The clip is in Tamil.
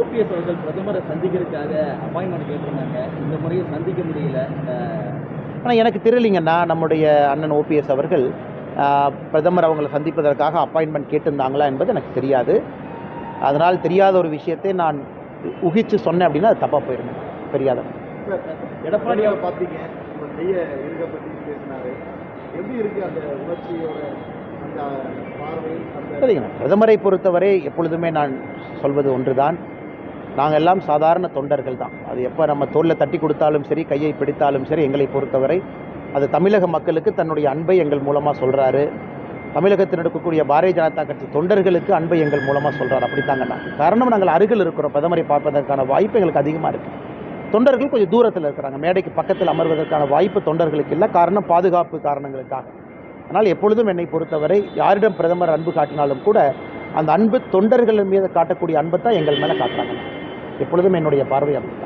ஓபிஎஸ் அவர்கள் பிரதமரை சந்திக்கிறதுக்காக அப்பாயின்மெண்ட் கேட்டிருந்தாங்க. இந்த முறையை சந்திக்க முடியல. ஆனால் எனக்கு தெரியலைங்கண்ணா நம்முடைய அண்ணன் ஓபிஎஸ் அவர்கள் பிரதமர் அவங்களை சந்திப்பதற்காக அப்பாயின்மெண்ட் கேட்டிருந்தாங்களா என்பது எனக்கு தெரியாது. அதனால் தெரியாத ஒரு விஷயத்தை நான் உகிச்சு சொன்னேன் அப்படின்னா அது தப்பாக போயிடும் தெரியாத? எடப்பாடியாவை பார்த்தீங்க. இருக்க பற்றி பேசினாரு. எப்படி அந்த உணர்ச்சியோட பிரதமரை பொறுத்தவரை எப்பொழுதுமே நான் சொல்வது ஒன்றுதான். நாங்கள் எல்லாம் சாதாரண தொண்டர்கள் தான். அது எப்போ நம்ம தோளில் தட்டி கொடுத்தாலும் சரி கையை பிடித்தாலும் சரி எங்களை பொறுத்தவரை அது தமிழக மக்களுக்கு தன்னுடைய அன்பை எங்கள் மூலமாக சொல்கிறாரு தமிழகத்தில் இருக்கக்கூடிய பாரதிய ஜனதா கட்சி தொண்டர்களுக்கு அன்பை எங்கள் மூலமாக சொல்கிறார் அப்படித்தாங்கண்ணா காரணம் நாங்கள் அருகில் இருக்கிறோம். பிரதமரை பார்ப்பதற்கான வாய்ப்பு எங்களுக்கு அதிகமாக இருக்குது தொண்டர்கள் கொஞ்சம் தூரத்தில் இருக்கிறாங்க. மேடைக்கு பக்கத்தில் அமர்வதற்கான வாய்ப்பு தொண்டர்களுக்கு இல்லை. காரணம் பாதுகாப்பு காரணங்களுக்காக. ஆனால் எப்பொழுதும் என்னை பொறுத்தவரை யாரிடம் பிரதமர் அன்பு காட்டினாலும் கூட அந்த அன்பு தொண்டர்கள் மீது காட்டக்கூடிய அன்பை தான் எங்கள் மேலே காட்டுறாங்க. எப்பொழுதும் என்னுடைய பார்வை அப்படி